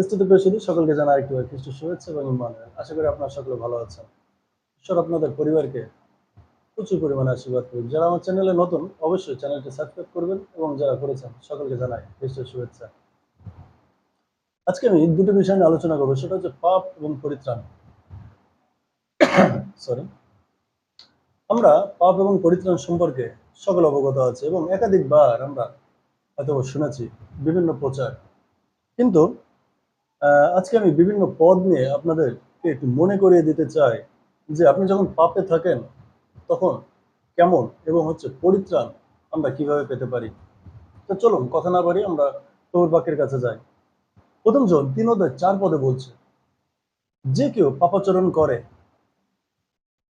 খ্রিস্টতে প্রেসিদি সকলকে জানা খ্রিস্ট শুভেচ্ছা এবং আশা করি সকলে ভালো আছেন। ঈশ্বর আপনাদের পরিবারকে প্রচুর পরিমাণে আশীর্বাদ করুন। যারা আমার চ্যানেলে নতুন, অবশ্যই চ্যানেলটি সাবস্ক্রাইব করবেন এবং যারা করেছেন, সকলকে জানাই খ্রিস্টের শুভেচ্ছা। আজকে আমি দুটো বিষয় নিয়ে আলোচনা করব। সেটা হচ্ছে পাপ এবং পরিত্রাণ। সরি আমরা পাপ এবং পরিত্রাণ সম্পর্কে সকল অবগত আছে এবং একাধিকবার আমরা হয়তো শুনেছি বিভিন্ন প্রচার। কিন্তু আজকে আমি বিভিন্ন পদ নিয়ে আপনাদের একটু মনে করিয়ে দিতে চাই যে আপনি যখন পাপে থাকেন, তখন কেমন এবং হচ্ছে পরিত্রাণ আমরা কীভাবে পেতে পারি? তো চলুন, কথা না পারি আমরা তোর কাছে যাই। প্রথম জন, তিন চার পদে বলছে, যে কেউ পাপাচরণ করে,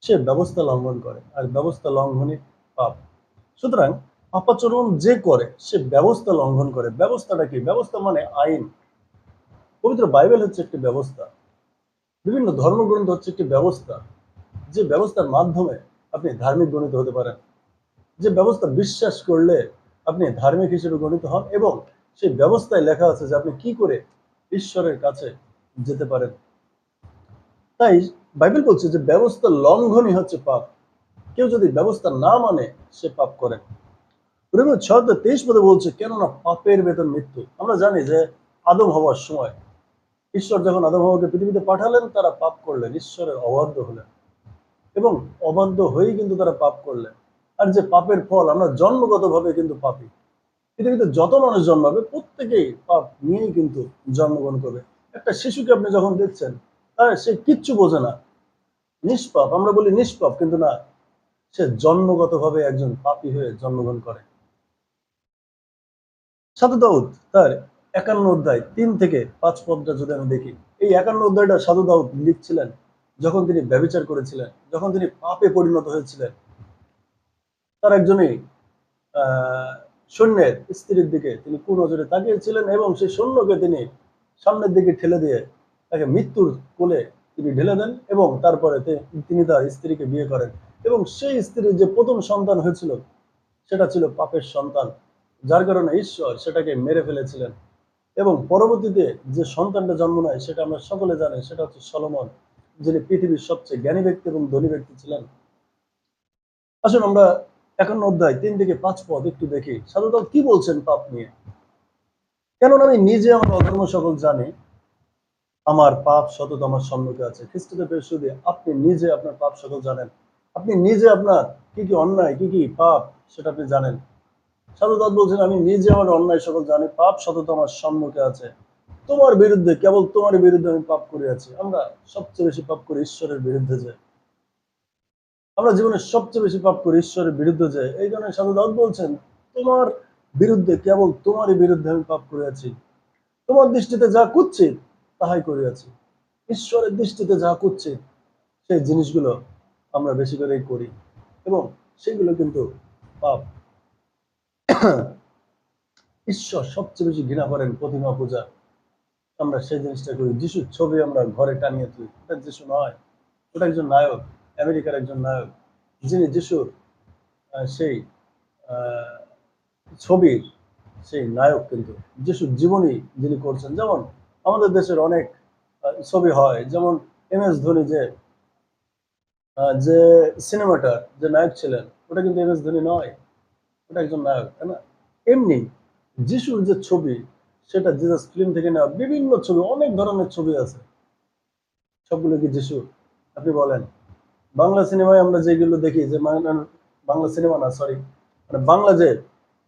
সে ব্যবস্থা লঙ্ঘন করে, আর ব্যবস্থা লঙ্ঘনই পাপ। সুতরাং পাপাচরণ যে করে, সে ব্যবস্থা লঙ্ঘন করে। ব্যবস্থাটা কি? ব্যবস্থা মানে আইন। পবিত্র বাইবেল হচ্ছে একটি ব্যবস্থা। বিভিন্ন ধর্মগ্রন্থ হচ্ছে একটি ব্যবস্থা, যে ব্যবস্থার মাধ্যমে আপনি ধার্মিক গণিত হতে পারেন, যে ব্যবস্থা বিশ্বাস করলে আপনি ধার্মিক হিসেবে গণিত হন এবং সেই ব্যবস্থায় লেখা আছে যে আপনি কি করে ঈশ্বরের কাছে যেতে পারেন। তাই বাইবেল বলছে যে ব্যবস্থা লঙ্ঘনই হচ্ছে পাপ। কেউ যদি ব্যবস্থা না মানে সে পাপ করে। ছয় তেইশ পদে বলছে, কেননা পাপের বেতন মৃত্যু। আমরা জানি যে আদম হওয়ার সময় ঈশ্বর যখন আদম পৃথিবীতে পাঠালেন, তারা পাপ করলেন। ঈশ্বরের অবাধ্য হলেন। এবং অবাধ্য হয়েই কিন্তু তারা পাপ করলেন। আর যে পাপের ফল, আমরা জন্মগতভাবে কিন্তু পাপি। পৃথিবীতে যত মানুষ জন্মাবে, প্রত্যেকেই পাপ নিয়েই কিন্তু জন্মগ্রহণ করবে। একটা শিশুকে আপনি যখন দেখছেন, তার সে কিচ্ছু বোঝে না। নিষ্পাপ, আমরা বলি নিষ্পাপ, কিন্তু না। সে জন্মগতভাবে একজন পাপী হয়ে জন্মগ্রহণ করে। সাধু দাউদ, তার একান্ন অধ্যায়, তিন থেকে পাঁচ পদটা যদি আমি দেখি, এই একান্ন অধ্যায়টা সাধু দাউদ লিখছিলেন যখন তিনি ব্যবচার করেছিলেন, যখন তিনি পাপে পরিণত হয়েছিলেন। তার একজনই সৈন্যের স্ত্রীর দিকে তিনি কুনজরে তাকিয়েছিলেন এবং সেই সৈন্যকে তিনি সামনের দিকে ঠেলে দিয়ে তাকে মৃত্যুর কোলে তিনি ঢেলে দেন এবং তারপরে তিনি তার স্ত্রীকে বিয়ে করেন। এবং সেই স্ত্রীর যে প্রথম সন্তান হয়েছিল, সেটা ছিল পাপের সন্তান। যার কারণে ঈশ্বর সেটাকে মেরে ফেলেছিলেন। এবং পরবর্তীতে যে সন্তানটা জন্ম নেয়, সেটা আমরা সকলে জানি, সেটা হচ্ছে সলমন, যিনি পৃথিবীর সবচেয়ে জ্ঞানী ব্যক্তি এবং ধনী ব্যক্তি ছিলেন। আসুন আমরা একান্ন অধ্যায় তিন থেকে পাঁচ পদ একটু দেখি। সাধুদাল, কি বলছেন পাপ নিয়ে? কেননা আমি নিজে আমার অধর্ম সকল জানি, আমার পাপ সতত আমার সম্মুখে আছে। খ্রিস্টদের বৃহস্পতি আপনি নিজে আপনার পাপ সকল জানেন। আপনি নিজে আপনার কি কি অন্যায়, কি কি পাপ, সেটা আপনি জানেন। সাধুদাত বলছেন, আমি নিজে আমার অন্যায় সকল জানি, পাপ সতত আমার সম্মুখে আছে। তোমার বিরুদ্ধে, কেবল তোমার বিরুদ্ধে আমি পাপ করিয়াছি আমরা সবচেয়ে বেশি পাপ করি ঈশ্বরের বিরুদ্ধে যে। আমরা জীবনে সবচেয়ে বেশি পাপ করি ঈশ্বরের বিরুদ্ধে যে। এই কারণে সাধু বলছেন, তোমার বিরুদ্ধে, কেবল তোমারই বিরুদ্ধে আমি পাপ করিয়াছি তোমার দৃষ্টিতে যা কুচ্ছিত তাহাই করিয়াছি ঈশ্বরের দৃষ্টিতে যা কুচ্ছিত সেই জিনিসগুলো আমরা বেশি করেই করি। এবং সেগুলো কিন্তু পাপ। ঈশ্বর সবচেয়ে বেশি ঘৃণা করেন প্রতিমা পূজা। আমরা সেই জিনিসটা করি। যিশুর ছবি আমরা ঘরে টানিয়ে তুলি। এটা যিশু নয়। ওটা একজন নায়ক। আমেরিকার একজন নায়ক। যিনি যিশুর সেই ছবির সেই নায়ক কিন্তু। যিশুর জীবনী যিনি করছেন, যেমন আমাদের দেশের অনেক ছবি হয়। যেমন এম এস ধোনি যে যে সিনেমাটার যে নায়ক ছিলেন, ওটা কিন্তু এম এস ধোনি নয়। ওটা একজন নায়ক, তাই না? এমনি যিশুর যে ছবি, সেটা জিজাস ফিল্ম থেকে নেওয়া বিভিন্ন ছবি, অনেক ধরনের ছবি আছে। সবগুলো কি যিশু? আপনি বলেন। বাংলা সিনেমায় আমরা যেগুলো দেখি, যে বাংলা সিনেমা না সরি মানে বাংলা যে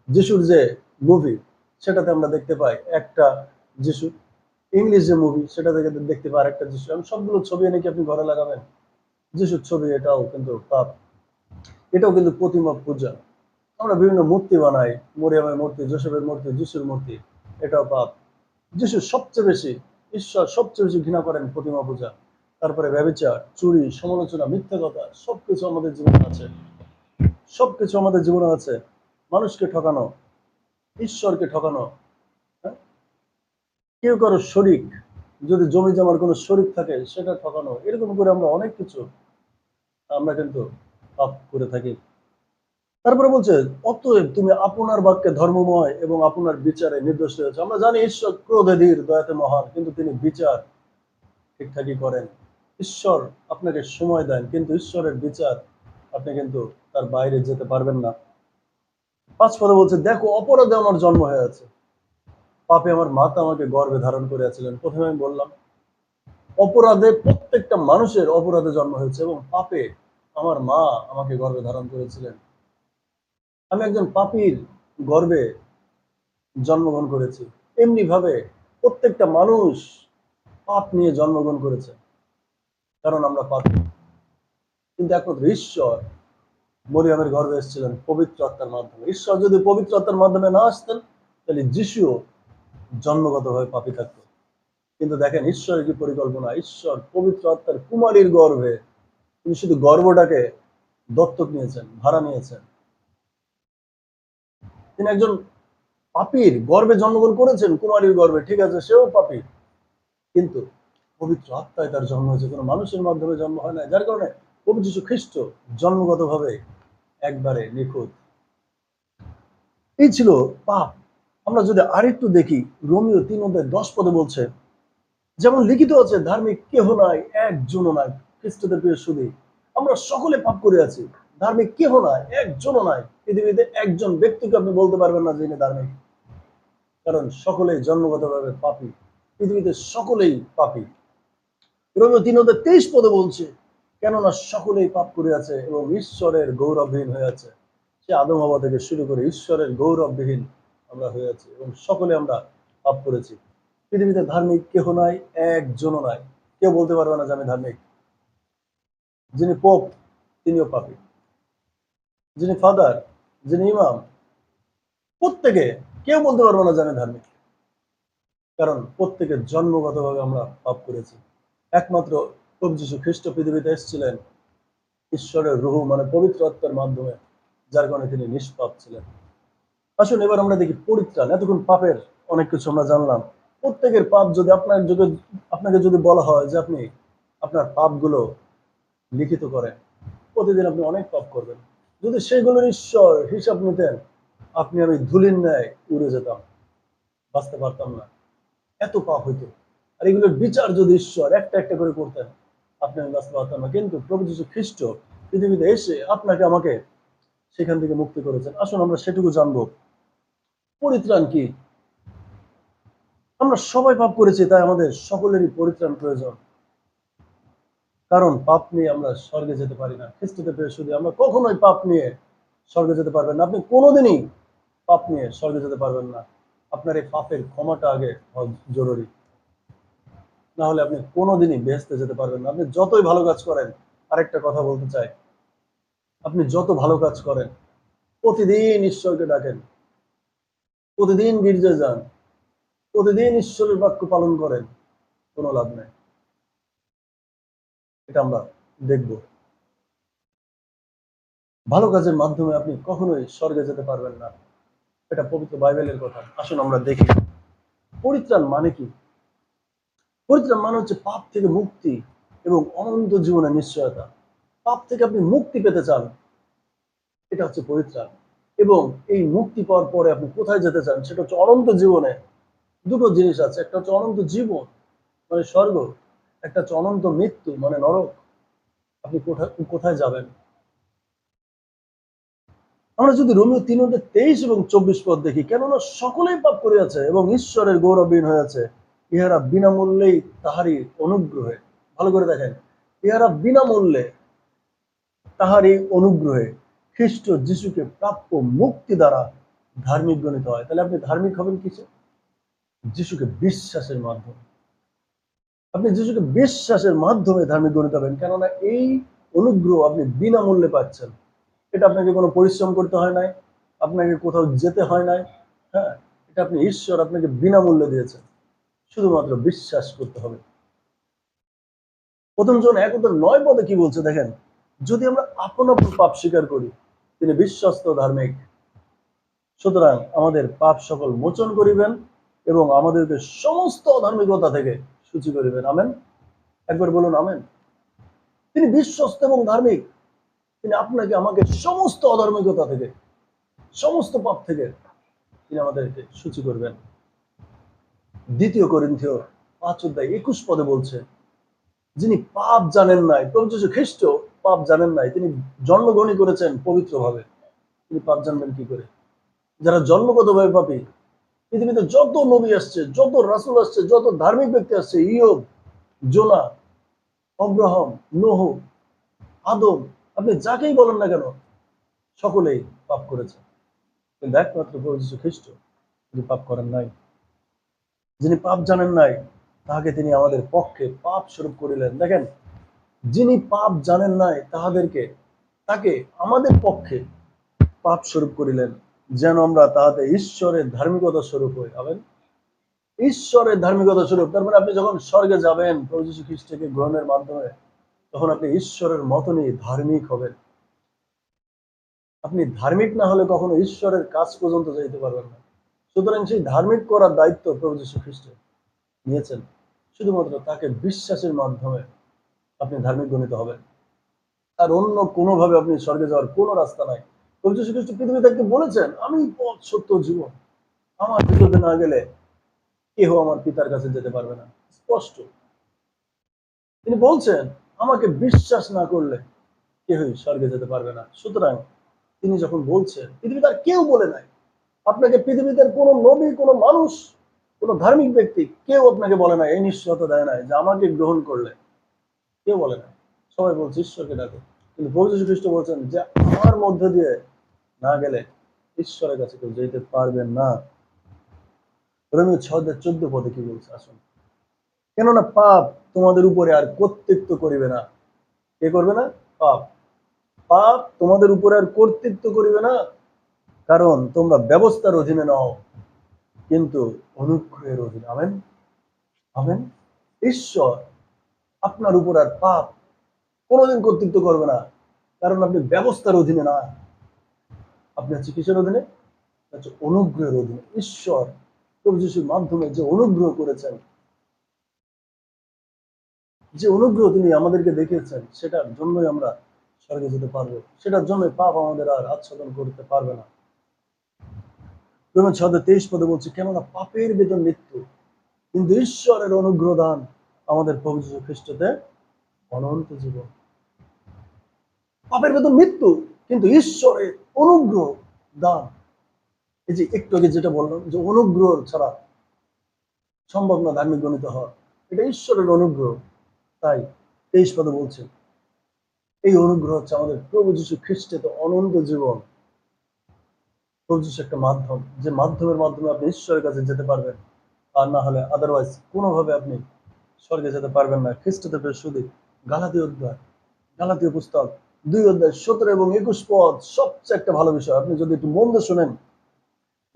যিশুর যে মুভি সেটাতে আমরা দেখতে পাই একটা যিশু। ইংলিশ যে মুভি সেটা থেকে দেখতে পাই আরেকটা যিশু। আমি সবগুলো ছবি এনে কি আপনি ঘরে লাগাবেন? যিশুর ছবি এটাও কিন্তু পাপ। এটাও কিন্তু প্রতিমা পূজা। আমরা বিভিন্ন মূর্তি বানাই। মরিয়ামের মূর্তি জোসেফের মূর্তি, যিশুর মূর্তি। এটাও পাপ। যিশু সবচেয়ে বেশি, ঈশ্বর সবচেয়ে বেশি ঘৃণা করেন প্রতিমা পূজা। তারপরে ব্যবচার, চুরি, সমালোচনা, মিথ্যা কথা, সবকিছু আমাদের জীবনে আছে। সবকিছু আমাদের জীবনে আছে। মানুষকে ঠকানো, ঈশ্বরকে ঠকানো হ্যাঁ? কেউ কারও শরিক, যদি জমি জমার কোনো শরিক থাকে, সেটা ঠকানো, এরকম করে আমরা অনেক কিছু আমরা কিন্তু পাপ করে থাকি। তারপরে বলছে, অতএব তুমি আপনার বাক্যে ধর্মময় এবং আপনার বিচারে নির্দোষ রয়েছে। আমরা জানি ঈশ্বর ক্রোধে ধীর, দয়াতে মহান, কিন্তু তিনি বিচার ঠিকঠাকই করেন। ঈশ্বর আপনাকে সময় দেন, কিন্তু ঈশ্বরের বিচার আপনি কিন্তু তার বাইরে যেতে পারবেন না। পাঁচ পদে বলছে, দেখো, অপরাধে আমার জন্ম হয়ে আছে। পাপে আমার মাতা আমাকে গর্বে ধারণ করে আছিলেন প্রথমে আমি বললাম, অপরাধে প্রত্যেকটা মানুষের অপরাধে জন্ম হয়েছে এবং পাপে আমার মা আমাকে গর্বে ধারণ করেছিলেন। আমি একজন পাপীর গর্ভে জন্মগ্রহণ করেছি। এমনি ভাবে প্রত্যেকটা মানুষ পাপ নিয়ে জন্মগ্রহণ করেছে। কারণ আমরা পাপী। কিন্তু একমাত্র ঈশ্বর মরিয়ামের গর্ভে এসেছিলেন পবিত্র আত্মার মাধ্যমে। ঈশ্বর যদি পবিত্র আত্মার মাধ্যমে না আসতেন, তাহলে যিশুও জন্মগতভাবে পাপী থাকতো। কিন্তু দেখেন, ঈশ্বরের কি পরিকল্পনা? ঈশ্বর পবিত্র আত্মার কুমারীর গর্ভে তিনি শুধু গর্বটাকে দত্তক নিয়েছেন, ভাড়া নিয়েছেন। তিনি একজন পাপীর গর্ভে জন্মগ্রহণ করেছেন কুমারীর গর্ভে ঠিক আছে, সেও পাপী। কিন্তু পবিত্র আত্মায় তার জন্ম হয়েছে, কোনো মানুষের মাধ্যমে জন্ম হয় না যার কারণে প্রভু যীশু খ্রিস্ট জন্মগতভাবে একবারে নিখুঁত। এই ছিল পাপ। আমরা যদি আরেকটু দেখি, রোমিও তিন অধ্যায় দশ পদে বলছে, যেমন লিখিত আছে, ধার্মিক কেহ নাই, একজনও নাই, খ্রিস্টদের প্রিয় শুধু আমরা সকলে পাপ করে আছি, ধার্মিক কেহ নাই, একজনও নাই। পৃথিবীতে একজন ব্যক্তিকে আপনি বলতে পারবেন না যে ইনি ধার্মিক কারণ সকলেই জন্মগতভাবে পাপী। পৃথিবীতে সকলেই পাপী। রোমিও তিন অধ্যায় তেইশ পদে বলছে, কেননা সকলেই পাপ করে আছে এবং ঈশ্বরের গৌরবহীন হয়ে আছে। সে আদম হওয়া থেকে শুরু করে ঈশ্বরের গৌরববিহীন আমরা হয়ে আছি এবং সকলে আমরা পাপ করেছি। পৃথিবীতে ধার্মিক কেহ নাই, একজনও নাই। কেউ বলতে পারবে না যে আমি ধার্মিক। যিনি পোপ, তিনিও পাপী। যিনি ফাদার যিনি ইমাম, প্রত্যেকে কেউ বলতে পারবে না জানে ধার্মিক। কারণ প্রত্যেকের জন্মগতভাবে আমরা পাপ করেছি। একমাত্র যীশু খ্রিস্ট পৃথিবীতে এসেছিলেন ঈশ্বরের রুহু মানে পবিত্র আত্মার মাধ্যমে, যার কারণে তিনি নিষ্পাপ ছিলেন। আসুন এবার আমরা দেখি পরিত্রাণ। এতক্ষণ পাপের অনেক কিছু আমরা জানলাম। প্রত্যেকের পাপ যদি আপনার যদি আপনাকে যদি বলা হয় যে আপনি আপনার পাপগুলো লিখিত করেন, প্রতিদিন আপনি অনেক পাপ করবেন। যদি সেগুলোর ঈশ্বর হিসাব নিতেন, আপনি আমি ধুলির ন্যায় উড়ে যেতাম, বাঁচতে পারতাম না। এত পাপ হইতো। আর এগুলোর বিচার যদি ঈশ্বর একটা একটা করে করতেন, আপনি আমি বাঁচতে পারতাম না। কিন্তু প্রভু যীশু খ্রিস্ট পৃথিবীতে এসে আপনাকে আমাকে সেখান থেকে মুক্তি করেছেন। আসুন আমরা সেটুকু জানব। পরিত্রাণ কি? আমরা সবাই পাপ করেছি, তাই আমাদের সকলেরই পরিত্রাণ প্রয়োজন। কারণ পাপ নিয়ে আমরা স্বর্গে যেতে পারি না খ্রিস্টতে পেয়ে শুধু আমরা কখনোই পাপ নিয়ে স্বর্গে যেতে পারবেন না। আপনি কোনোদিনই পাপ নিয়ে স্বর্গে যেতে পারবেন না। আপনার এই পাপের ক্ষমাটা আগে জরুরি। না হলে আপনি কোনোদিনই বেহেস্তে যেতে পারবেন না। আপনি যতই ভালো কাজ করেন, আরেকটা কথা বলতে চাই। আপনি যত ভালো কাজ করেন, প্রতিদিন ঈশ্বরকে ডাকেন। প্রতিদিন গির্জে যান। প্রতিদিন ঈশ্বরের বাক্য পালন করেন। কোনো লাভ নেই। এটা আমরা দেখব। ভালো কাজের মাধ্যমে আপনি কখনোই স্বর্গে যেতে পারবেন না। এটা পবিত্র বাইবেলের কথা। আসুন আমরা দেখি। পরিত্রাণ মানে কি? পরিত্রাণ মানে হচ্ছে পাপ থেকে মুক্তি এবং অনন্ত জীবনের নিশ্চয়তা। পাপ থেকে আপনি মুক্তি পেতে চান। এটা হচ্ছে পরিত্রাণ। এবং এই মুক্তি পাওয়ার পরে আপনি কোথায় যেতে চান, সেটা হচ্ছে অনন্ত জীবনে। দুটো জিনিস আছে। একটা হচ্ছে অনন্ত জীবন মানে স্বর্গ। একটা অনন্ত মৃত্যু মানে নরক, আপনি কোথায় কোথায় যাবেন? আমরা যদি রোমিও তিন অধ্যায় তেইশ এবং চব্বিশ পদ দেখি, কেননা সকলেই পাপ করিয়াছে এবং ঈশ্বরের গৌরবহীন হয়েছে ইহারা বিনামূল্যেই তাহারই অনুগ্রহে। ভালো করে দেখেন, ইহারা বিনামূল্যে তাহারই অনুগ্রহে খ্রিস্ট যিশুকে প্রাপ্য মুক্তি দ্বারা ধার্মিক গণিত হয়। তাহলে আপনি ধার্মিক হবেন কিসে? যিশুকে বিশ্বাসের মাধ্যমে। আপনি যিশুকে বিশ্বাসের মাধ্যমে ধার্মিক গণিত হবেন, কেননা এই অনুগ্রহ আপনি বিনামূল্যে পাচ্ছেন। এটা আপনাকে কোনো পরিশ্রম করতে হয় নাই, আপনাকে কোথাও যেতে হয় নাই হ্যাঁ? এটা আপনি ঈশ্বর আপনাকে বিনামূল্যে দিয়েছেন। শুধুমাত্র বিশ্বাস করতে হবে। প্রথম জন এক নয় পদে কি বলছে দেখেন? যদি আমরা আপন আপন পাপ স্বীকার করি, তিনি বিশ্বস্ত ধার্মিক। সুতরাং আমাদের পাপ সকল মোচন করিবেন এবং আমাদেরকে সমস্ত অধার্মিকতা থেকে সূচি করিবেন, আমেন? একবার বলুন, আমেন। তিনি বিশ্বস্ত এবং ধার্মিক। তিনি আপনাকে আমাকে সমস্ত অধার্মিকতা থেকে, সমস্ত পাপ থেকে তিনি আমাদেরকে সূচি করবেন। দ্বিতীয় করিন্থীয় পাঁচ অধ্যায় একুশ পদে বলছে, যিনি পাপ জানেন নাই, প্রভু খ্রিস্ট পাপ জানেন নাই, তিনি জন্মগ্রহণই করেছেন পবিত্রভাবে। তিনি পাপ জানবেন কি করে? যারা জন্মগতভাবে পাপী পৃথিবীতে যত নবী আসছে, যত রাসুল আসছে, যত ধার্মিক ব্যক্তি আসছে, ইয়ব জোনা অব্রাহম নোহ, আদম, আপনি যাকেই বলেন না কেন, সকলেই পাপ করেছে। কিন্তু একমাত্র প্রভু খ্রিস্ট, তিনি পাপ করেন নাই। যিনি পাপ জানেন নাই, তাহাকে তিনি আমাদের পক্ষে পাপ স্বরূপ করিলেন। দেখেন, যিনি পাপ জানেন নাই, তাহাদেরকে, তাকে আমাদের পক্ষে পাপ স্বরূপ করিলেন। যেন আমরা তাহাতে ঈশ্বরের ধার্মিকতা স্বরূপ হই। আবেন ঈশ্বরের ধার্মিকতা স্বরূপ। তার মানে আপনি যখন স্বর্গে যাবেন, প্রভু খ্রিস্টকে গ্রহণের মাধ্যমে, তখন আপনি ঈশ্বরের মতনই ধার্মিক হবেন। আপনি ধার্মিক না হলে কখনো ঈশ্বরের কাজ পর্যন্ত যাইতে পারবেন না। সুতরাং সেই ধার্মিক করার দায়িত্ব প্রভু যীশু খ্রিস্ট নিয়েছেন। শুধুমাত্র তাকে বিশ্বাসের মাধ্যমে আপনি ধার্মিক গণিত হবেন। আর অন্য কোনোভাবে আপনি স্বর্গে যাওয়ার কোনো রাস্তা নাই। প্রভু থেকে বলেছেন, আমি পথ, সত্য, জীবন। আমার ভিতরে না গেলে কেহ আমার পিতার কাছে যেতে পারবে না। স্পষ্ট। তিনি বলছেন, আমাকে বিশ্বাস না করলে কেহই স্বর্গে যেতে পারবে না। সুতরাং তিনি যখন বলছেন, পৃথিবীতে আর কেউ বলে নাই, আপনাকে পৃথিবীতে কোনো নবী, কোনো মানুষ, কোনো ধার্মিক ব্যক্তি কেউ আপনাকে বলে না এই নিশ্চয়তা দেয় নাই যে আমাকে গ্রহণ করলে কেউ বলে না সবাই বলছে, ঈশ্বরকে ডাকে। কিন্তু প্রভু খ্রিস্ট বলছেন যে, আমার মধ্য দিয়ে না গেলে ঈশ্বরের কাছে কেউ যেতে পারবেন না। রোমিও ছয় চোদ্দ পদে কি বলছে? আসুন। কেননা পাপ তোমাদের উপরে আর কর্তৃত্ব করিবে না। কে করবে না? পাপ। পাপ তোমাদের উপরে আর কর্তৃত্ব করিবে না। কারণ তোমরা ব্যবস্থার অধীনে নাও, কিন্তু অনুগ্রহের অধীনে। আমেন। আমেন। ঈশ্বর আপনার উপর আর পাপ কোনোদিন কর্তৃত্ব করবে না। কারণ আপনি ব্যবস্থার অধীনে না। আপনি হচ্ছে কিসের অধীনে? হচ্ছে অনুগ্রহের অধীনে। ঈশ্বর, প্রভু যিশুর মাধ্যমে যে অনুগ্রহ করেছেন, যে অনুগ্রহ তিনি আমাদেরকে দেখিয়েছেন, সেটার জন্যই আমরা স্বর্গে যেতে পারব। সেটার জন্য পাপ আমাদের আর আচ্ছাদন করতে পারবে না। রোমান তেইশ পদে বলছে, কেননা পাপের বেতন মৃত্যু, কিন্তু ঈশ্বরের অনুগ্রহ দান আমাদের প্রভু যীশু খ্রিস্টতে অনন্ত জীবন। পাপের বেতন মৃত্যু কিন্তু ঈশ্বরের অনুগ্রহ দান। এই যে একটু আগে যেটা বললাম যে অনুগ্রহ ছাড়া সম্ভব না ধার্মিক গণিত হওয়া। এটা ঈশ্বরের অনুগ্রহ। তাই তেইশ পদে বলছে, এই অনুগ্রহ হচ্ছে আমাদের প্রভু যীশু খ্রিস্টে তো অনন্ত জীবন। প্রভু যীশু একটা মাধ্যম। যে মাধ্যমের মাধ্যমে আপনি ঈশ্বরের কাছে যেতে পারবেন। আর না হলে আদারওয়াইজ কোনোভাবে আপনি স্বর্গে যেতে পারবেন না। খ্রিস্টদেবের শুধু গালাতীয় অধ্যায় গালাতীয় পুস্তক দুই অধ্যায় সতেরো এবং একুশ পদ সবচেয়ে একটা ভালো বিষয়। আপনি যদি একটু মন দিয়ে শোনেন,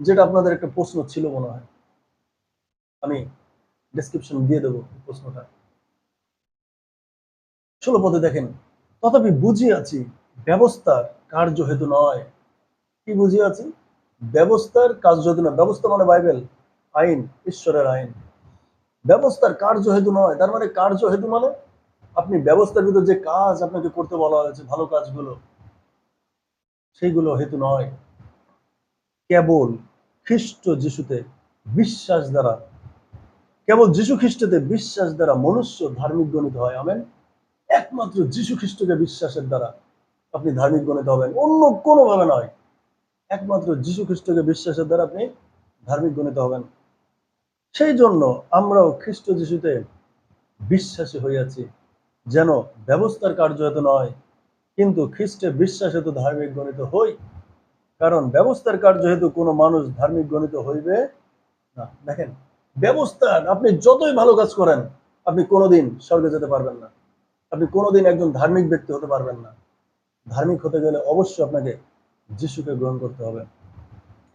যেটা আপনাদের একটা প্রশ্ন ছিল মনে হয়। আমি ডিসক্রিপশন দিয়ে দেবো প্রশ্নটা। ষোলো পদে দেখেন, তথাপি বুঝি আছি ব্যবস্থার কার্য হেতু নয়। কি বুঝি আছি ব্যবস্থার কার্য হেতু নয়। ব্যবস্থা মানে বাইবেল, আইন, ঈশ্বরের আইন। ব্যবস্থার কার্য হেতু নয়। তার মানে কার্য হেতু মানে আপনি ব্যবস্থার ভিতর যে কাজ আপনাকে করতে বলা হয়েছে, ভালো কাজগুলো, সেইগুলো হেতু নয়। কেবল খ্রিস্ট যিশুতে বিশ্বাস দ্বারা, কেবল যিশু খ্রিস্টতে বিশ্বাস দ্বারা মনুষ্য ধার্মিক গণিত হয়। আমেন। একমাত্র যিশু খ্রিস্টকে বিশ্বাসের দ্বারা আপনি ধার্মিক গণিত হবেন। অন্য কোনোভাবে নয়। একমাত্র যিশু খ্রিস্টকে বিশ্বাসের দ্বারা আপনি ধার্মিক গণিত হবেন। সেই জন্য আমরাও খ্রিস্ট যিশুতে বিশ্বাসী হইয়াছি যেন ব্যবস্থার কার্য হেতু নয়, কিন্তু খ্রিস্টে বিশ্বাস হেতু ধার্মিক গণিত হই, কারণ ব্যবস্থার কার্য হেতু কোনো মানুষ ধার্মিক গণিত হইবে না। দেখেন ব্যবস্থার আপনি যতই ভালো কাজ করেন, আপনি কোনোদিন স্বর্গে যেতে পারবেন না। আপনি কোনোদিন একজন ধার্মিক ব্যক্তি হতে পারবেন না। ধার্মিক হতে গেলে অবশ্যই আপনাকে যিশুকে গ্রহণ করতে হবে।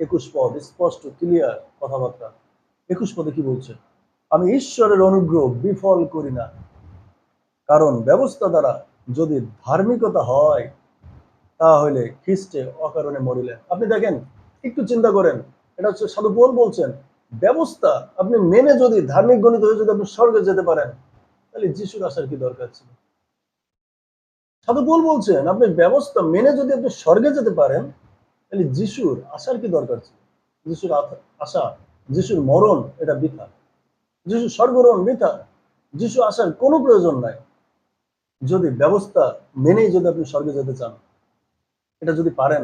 একুশ পদ, স্পষ্ট, ক্লিয়ার কথাবার্তা। একুশ পদে কি বলছে? আমি ঈশ্বরের অনুগ্রহ বিফল করি না। কারণ ব্যবস্থা দ্বারা যদি ধার্মিকতা হয়, তাহলে খ্রিস্টে অকারণে মরিলেন। আপনি দেখেন, একটু চিন্তা করেন, এটা হচ্ছে সাধু পোল বলছেন, ব্যবস্থা আপনি মেনে যদি ধার্মিক গণিত হয়ে যদি আপনি স্বর্গে যেতে পারেন, তাহলে যিশুর আসার কি দরকার ছিল? সাধু বল বলছেন, আপনি ব্যবস্থা মেনে যদি আপনি স্বর্গে যেতে পারেন, তাহলে যিশুর আসার কি দরকার ছিল? যিশুর আশা যিশুর মরণ, এটা বৃথা। যিশু স্বর্গরণ বৃথা। যিশু আসার কোনো প্রয়োজন নাই। যদি ব্যবস্থা মেনেই যদি আপনি স্বর্গে যেতে চান, এটা যদি পারেন,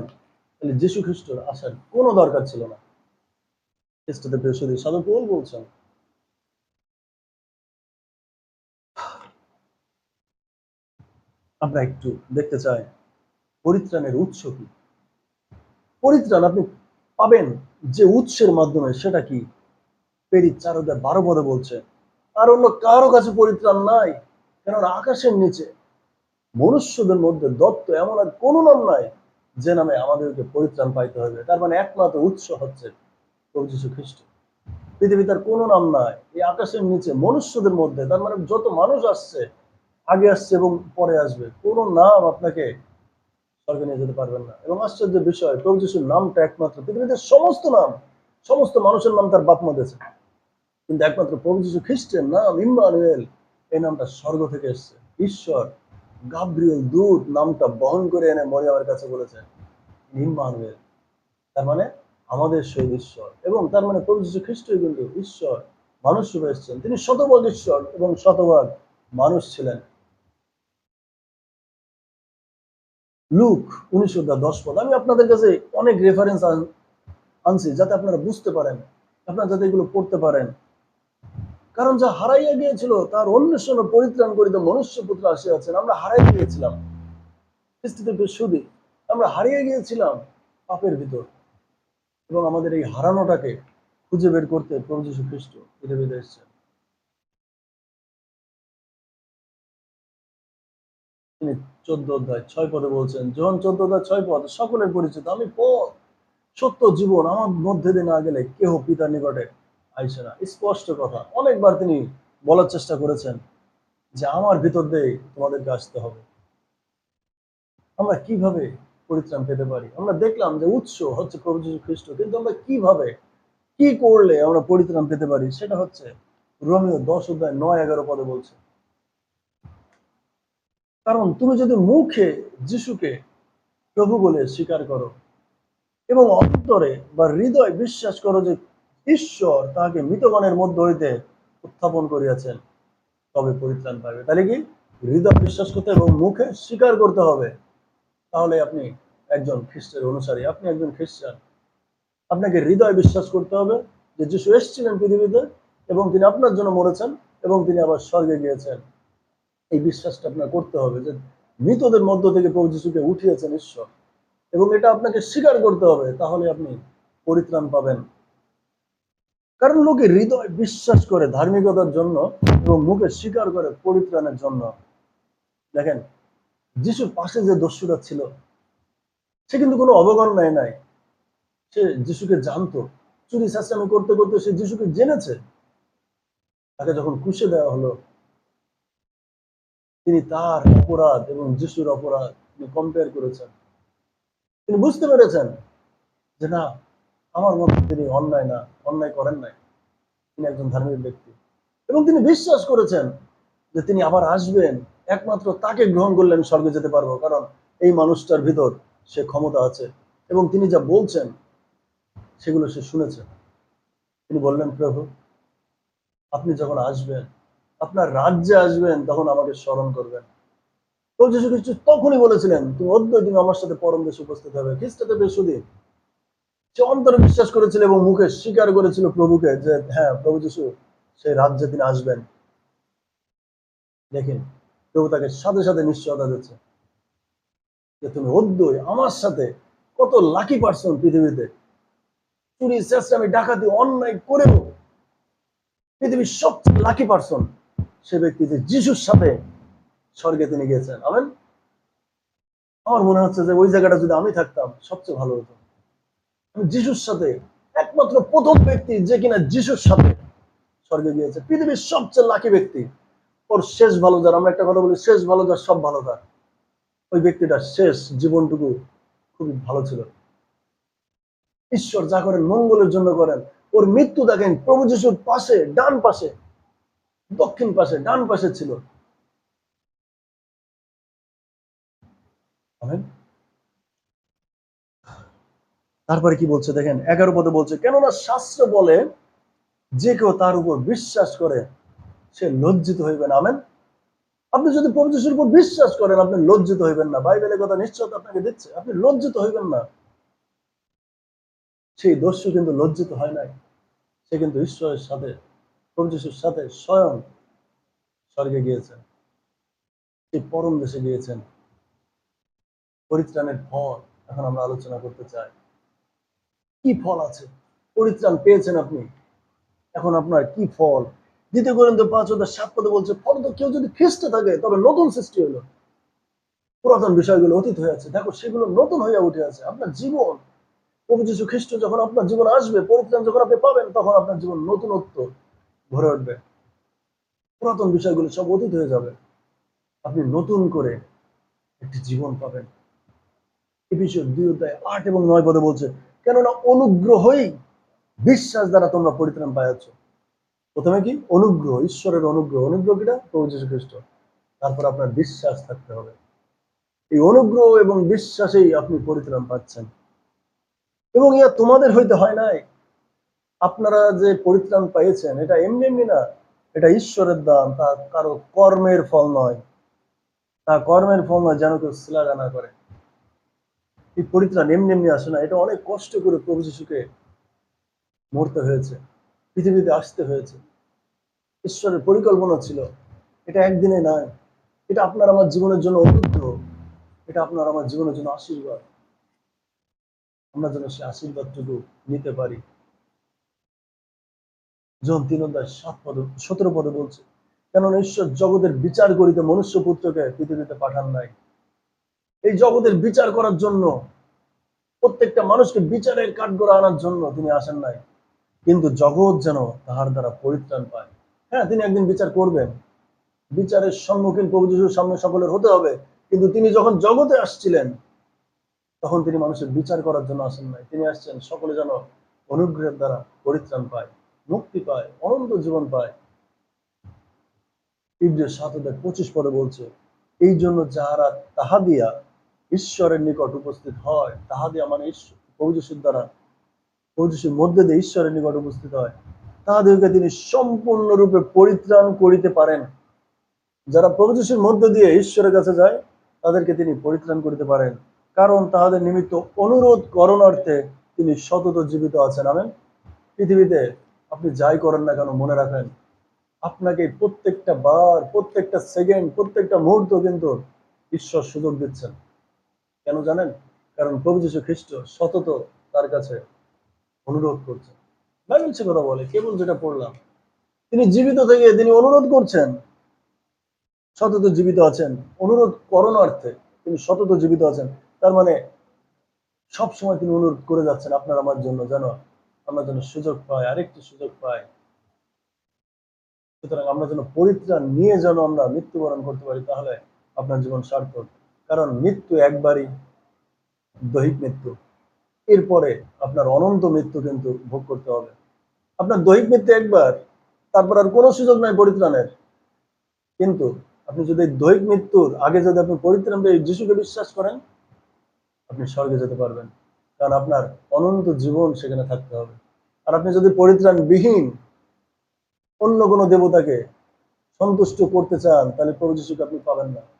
তাহলে যিশু খ্রিস্টর আসার কোনো দরকার ছিল না। খ্রিস্টতে বৃহস্পতি বলছেন, আমরা একটু দেখতে চাই, পরিত্রাণের উৎস কি? পরিত্রাণ আপনি পাবেন, যে উৎসের মাধ্যমে সেটা কি? পেরি চার অধ্যায় বারো পদে বলছে, আর অন্য কারও কাছে পরিত্রাণ নাই। কেননা আকাশের নিচে মনুষ্যদের মধ্যে দত্ত এমন আর কোনো নাম নাই যে নামে আমাদেরকে পরিত্রাণ পাইতে হবে তার মানে একমাত্র উৎস হচ্ছে প্রভু যীশু খ্রিস্ট। পৃথিবী তার কোনো নাম নাই এই আকাশের নিচে মনুষ্যদের মধ্যে, তার মানে যত মানুষ আসছে, আগে আসছে এবং পরে আসবে কোনো নাম আপনাকে স্বর্গে নিয়ে যেতে পারবেন না। এবং আশ্চর্য বিষয়, প্রভু যিশুর নামটা একমাত্র পৃথিবীতে সমস্ত নাম, সমস্ত মানুষের নাম তার বাপ মা দিয়েছে কিন্তু একমাত্র প্রভু যিশু খ্রিস্টের নাম ইম্মানুয়েল এই নামটা স্বর্গ থেকে এসছে। ঈশ্বর, গাব্রিয়েল দূত নামটা বহন করে এনে মরিয়ামের কাছে বলেছে ইম্মানুয়েল তার মানে আমাদের সহিত ঈশ্বর। এবং তার মানে প্রভু যীশু খ্রিস্টই কিন্তু ঈশ্বর, মানুষ রূপে এসেছেন। তিনি শতভাগ ঈশ্বর এবং শতভাগ মানুষ ছিলেন। লুক উনিশ অধ্যায় দশ পদ। আমি আপনাদের কাছে অনেক রেফারেন্স আনছি যাতে আপনারা বুঝতে পারেন, আপনারা যাতে এগুলো পড়তে পারেন। কারণ যা হারাইয়া গিয়েছিল, তার অন্বেষণ পরিত্রাণ করিতে মনুষ্য পুত্র আসিয়াছেন। আমরা হারাইয়া গিয়েছিলাম। সুদী আমরা হারিয়ে গিয়েছিলাম পাপের ভিতর। এবং আমাদের এই হারানোটাকে খুঁজে বের করতে প্রভু খ্রিস্ট পৃথিবীতে এসেছেন। তিনি চোদ্দ অধ্যায় ছয় পদে বলছেন যখন চোদ্দ অধ্যায় ছয় পদ, সকলের পরিচিত, আমি পথ, সত্য, জীবন, আমার মধ্যে দিয়ে না গেলে কেহ পিতার নিকটে আইসে না। স্পষ্ট কথা। অনেকবার তিনি বলার চেষ্টা করেছেন যে আমার ভিতর দিয়ে তোমাদেরকে আসতে হবে। আমরা কীভাবে পরিত্রাণ পেতে পারি? আমরা দেখলাম যে উৎস হচ্ছে প্রভু যীশু খ্রিস্ট, কিন্তু আমরা কীভাবে, কি করলে আমরা পরিত্রাণ পেতে পারি? সেটা হচ্ছে রোমিও দশ অধ্যায় নয় এগারো পদে বলছে, কারণ তুমি যদি মুখে যিশুকে প্রভু বলে স্বীকার করো এবং অন্তরে বা হৃদয় বিশ্বাস করো যে ঈশ্বর তাহাকে মৃতগণের মধ্য হইতে উত্থাপন করিয়াছেন। তবে পরিত্রাণ পাবে তাহলে কি? হৃদয় বিশ্বাস করতে এবং মুখে স্বীকার করতে হবে। তাহলে আপনি একজন খ্রিস্টের অনুসারী, আপনি একজন খ্রিস্টান। আপনাকে হৃদয় বিশ্বাস করতে হবে যে যিশু এসেছিলেন পৃথিবীতে এবং তিনি আপনার জন্য মরেছেন এবং তিনি আবার স্বর্গে গিয়েছেন। এই বিশ্বাসটা আপনার করতে হবে যে মৃতদের মধ্য থেকে প্রভু যিশুকে উঠিয়েছেন ঈশ্বর। এবং এটা আপনাকে স্বীকার করতে হবে, তাহলে আপনি পরিত্রাণ পাবেন। কারণ লোকে হৃদয় বিশ্বাস করে ধার্মিকতার জন্য এবং মুখে স্বীকার করে পরিত্রাণের জন্য। দেখেন যিশুর পাশে যে দস্যুরা ছিল, সে কিন্তু কোনো অবগণনায় নাই। সে যিশুকে জানতো, চুরি চাচামি করতে করতে সে যিশুকে জেনেছে। তাকে যখন কুশে দেওয়া হলো, তিনি তার অপরাধ এবং যিশুর অপরাধ তিনি কম্পেয়ার করেছেন। তিনি বুঝতে পেরেছেন যে না আমার মধ্যে তিনি অন্যায় না, অন্যায় করেন নাই। তিনি একজন ধার্মিক ব্যক্তি। এবং তিনি বিশ্বাস করেছেন যে তিনি আবার আসবেন, একমাত্র তাকে গ্রহণ করলে আমি স্বর্গে যেতে পারব, কারণ এই মানুষটার ভিতর সে ক্ষমতা আছে। এবং তিনি যা বলছেন, সেগুলো সে শুনেছেন তিনি বললেন, প্রভু, আপনি যখন আসবেন, আপনার রাজ্যে আসবেন, তখন আমাকে স্মরণ করবেন। প্রভু খ্রিস্ট তখনই বলেছিলেন, তুমি অদ্বৈ দিন আমার সাথে পরম দেশে উপস্থিত হবে। খ্রিস্টতে বেশুদিন অন্তরে বিশ্বাস করেছিল এবং মুখে স্বীকার করেছিল প্রভুকে যে হ্যাঁ প্রভু যীশু সেই রাজ্যে তিনি আসবেন। দেখেন, প্রভু তাকে সাথে সাথে নিশ্চয়তা দিচ্ছে। যে তুমি অদ্বৈ আমার সাথে কত লাকি পার্সন পৃথিবীতে। চুরি চেষ্টামি ডাকাতি, অন্যায় করেও পৃথিবীর সবচেয়ে লাকি পার্সন সে ব্যক্তি যে যিশুর সাথে স্বর্গে তিনি গিয়েছেন। আমেন? আমার মনে হচ্ছে যে ওই জায়গাটা যদি আমি থাকতাম, সবচেয়ে ভালো হতো। আমি যিশুর সাথে, একমাত্র প্রথম ব্যক্তি যে কিনা যিশুর সাথে স্বর্গে গিয়েছে। পৃথিবীর সবচেয়ে লাকি ব্যক্তি, ওর শেষ ভালো যার আমরা একটা কথা বলি, শেষ ভালো যার সব ভালো তার ওই ব্যক্তিটা শেষ জীবনটুকু খুবই ভালো ছিল। ঈশ্বর যা করেন মঙ্গলের জন্য করেন। ওর মৃত্যু দেখেন প্রভু যিশুর পাশে, ডান পাশে, দক্ষিণ পাশে, ডান পাশে ছিল। আমেন। তারপরে কি বলছে দেখেন, এগারো পদে বলছে, কেননা শাস্ত্র বলে, যে কেউ তার উপর বিশ্বাস করে, সে লজ্জিত হইবেন আমেন? আপনি যদি পবিত্রের উপর বিশ্বাস করেন, আপনি লজ্জিত হইবেন না। বাইবেলের কথা নিশ্চয় আপনাকে দিচ্ছে। আপনি লজ্জিত হইবেন না। সেই দস্যু কিন্তু লজ্জিত হয় নাই। সে কিন্তু ঈশ্বরের সাথে প্রভুযশুর সাথে স্বয়ং স্বর্গে গিয়েছেন। সেই পরম দেশে গিয়েছেন। পরিত্রাণের ফল এখন আমরা আলোচনা করতে চাই। কি ফল আছে? পরিত্রাণ পেয়েছেন আপনি? এখন আপনার কি ফল? দ্বিতীয় করেন তো পাঁচ হাজার সাত পদে বলছে, ফল তো কেউ যদি খ্রিস্টে থাকে, তবে নতুন সৃষ্টি হলো পুরাতন বিষয়গুলো অতীত হয়ে আছে। দেখো, সেগুলো নতুন হয়ে উঠে আছে। আপনার জীবন, প্রভু খ্রিস্ট যখন আপনার জীবন আসবে, পরিত্রাণ যখন আপনি পাবেন, তখন আপনার জীবন নতুনত্ব ভরে উঠবে। পুরাতন বিষয়গুলো সব অতীত হয়ে যাবে। আপনি নতুন করে একটি জীবন পাবেন। এই বিষয়ে দুই অধ্যায় আট এবং নয় পদে বলছে কেননা অনুগ্রহই বিশ্বাস দ্বারা তোমরা পরিত্রাণ পাইয়াছ। প্রথমে কি? অনুগ্রহ, ঈশ্বরের অনুগ্রহ। অনুগ্রহ কিটা? প্রভু যীশু খ্রিস্ট তারপর আপনার বিশ্বাস থাকতে হবে। এই অনুগ্রহ এবং বিশ্বাসেই আপনি পরিত্রাণ পাচ্ছেন। এবং ইয়া তোমাদের হইতে হয় নাই। আপনারা যে পরিত্রাণ পাইয়েছেন, এটা এমনি এমনি না। এটা ঈশ্বরের দান, তা কারও কর্মের ফল নয়। তা কর্মের ফল নয় যেন কেউ শ্লাঘা না করে। এই পরিত্রাণ এমনি এমনি আসে না। এটা অনেক কষ্ট করে প্রভু যিশুকে মরতে হয়েছে, পৃথিবীতে আসতে হয়েছে। ঈশ্বরের পরিকল্পনা ছিল, এটা একদিনে নয়। এটা আপনার আমার জীবনের জন্য অনুগ্রহ এটা আপনার আমার জীবনের জন্য আশীর্বাদ। আমরা যেন সে আশীর্বাদটুকু নিতে পারি। জন তিন অধ্যায় সাত পদ, সতেরো পদে বলছে, কেননা ঈশ্বর জগতের বিচার করিতে মনুষ্য পুত্রকে পৃথিবীতে পাঠান নাই। এই জগতের বিচার করার জন্য, প্রত্যেকটা মানুষকে বিচারের কাঠগড়া আনার জন্য তিনি আসেন নাই। কিন্তু জগৎ যেন তাহার দ্বারা পরিত্রাণ পায়। হ্যাঁ তিনি একদিন বিচার করবেন। বিচারের সম্মুখীন প্রভু যিশুর সামনে সকলের হতে হবে। কিন্তু তিনি যখন জগতে আসছিলেন, তখন তিনি মানুষের বিচার করার জন্য আসেন নাই। তিনি আসছেন সকলে যেন অনুগ্রহের দ্বারা পরিত্রাণ পায়, মুক্তি পায়, অনন্ত জীবন পায়। ইব্রিয় সাত পঁচিশ পরে বলছে এই জন্য যাহারা তাহা দিয়া ঈশ্বরের নিকট উপস্থিত হয় তাহা দিয়া ঈশ্বর প্রভু যিশুর দ্বারা যিশুর মধ্যে দিয়ে ঈশ্বরের নিকট উপস্থিত হয়, তাহাদেরকে তিনি সম্পূর্ণরূপে পরিত্রাণ করিতে পারেন। যারা প্রভু যিশুর মধ্য দিয়ে ঈশ্বরের কাছে যায়, তাদেরকে তিনি পরিত্রাণ করিতে পারেন। কারণ তাহাদের নিমিত্ত অনুরোধ করণার্থে তিনি সতত জীবিত আছেন। আমেন। পৃথিবীতে আপনি যাই করেন না কেন মনে রাখেন, আপনাকে প্রত্যেকটা বার, প্রত্যেকটা সেকেন্ড, প্রত্যেকটা মুহূর্ত কিন্তু ঈশ্বর সুযোগ দিচ্ছেন। কেন জানেন? কারণ প্রভু যীশু খ্রিস্ট সতত তার কাছে অনুরোধ করছেন। বাইবেল সে কথা বলে, কেবল যেটা পড়লাম, তিনি জীবিত থেকে তিনি অনুরোধ করছেন, সতত জীবিত আছেন, অনুরোধ করণার্থে তিনি সতত জীবিত আছেন। তার মানে সব সময় তিনি অনুরোধ করে যাচ্ছেন আপনার আমার জন্য, যেন আমরা যেন সুযোগ পাই, আরেকটি সুযোগ পাই। সুতরাং আমরা যেন পরিত্রাণ নিয়ে যেন আমরা মৃত্যুবরণ করতে পারি, তাহলে আপনার জীবন সার্থক। কারণ মৃত্যু একবারই দৈহিক মৃত্যু। এরপরে আপনার অনন্ত মৃত্যু কিন্তু ভোগ করতে হবে। আপনার দৈহিক মৃত্যু একবার, তারপর আর কোনো সুযোগ নাই পরিত্রাণের। কিন্তু আপনি যদি দৈহিক মৃত্যুর আগে যদি আপনি পরিত্রাণ পেয়ে যিশুকে বিশ্বাস করেন, আপনি স্বর্গে যেতে পারবেন। কারণ আপনার অনন্ত জীবন সেখানে থাকতে হবে। আর আপনি যদি পরিত্রাণ বিহীন অন্য কোনো দেবতাকে সন্তুষ্ট করতে চান, তাহলে প্রভু যিশুকে আপনি পাবেন না।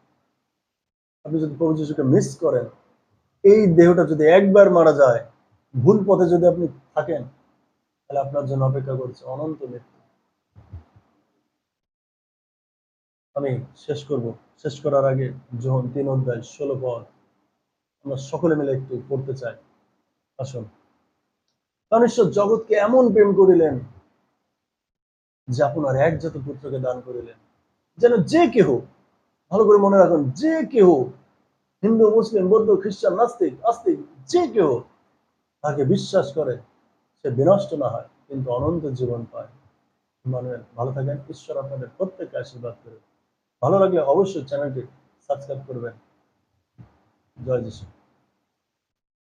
আপনি যদি প্রভু যিশুকে মিস করেন, এই দেহটা যদি একবার মারা যায়, ভুল পথে যদি আপনি থাকেন, তাহলে আপনার জন্য অপেক্ষা করছে অনন্ত মৃত্যু। আমি শেষ করব। শেষ করার আগে যখন তিন অধ্যায় ষোলো পদ, আমরা সকলে মিলে একটু পড়তে চাই। আসুন। ঈশ্বর জগৎকে এমন প্রেম করিলেন যে আপনার একজাত পুত্রকে দান করিলেন। যেন যে কেহ ভালো করে মনে রাখুন, যে কেহ হিন্দু, মুসলিম, বৌদ্ধ, খ্রিস্টান, নাস্তিক আস্তিক যে কেহ তাকে বিশ্বাস করে, সে বিনষ্ট না হয়, কিন্তু অনন্ত জীবন পায়। মানুষের ভালো থাকেন, ঈশ্বর আপনাদের প্রত্যেককে আশীর্বাদ করে ভালো লাগলে অবশ্যই চ্যানেলটি সাবস্ক্রাইব করবেন। জয় যিশু।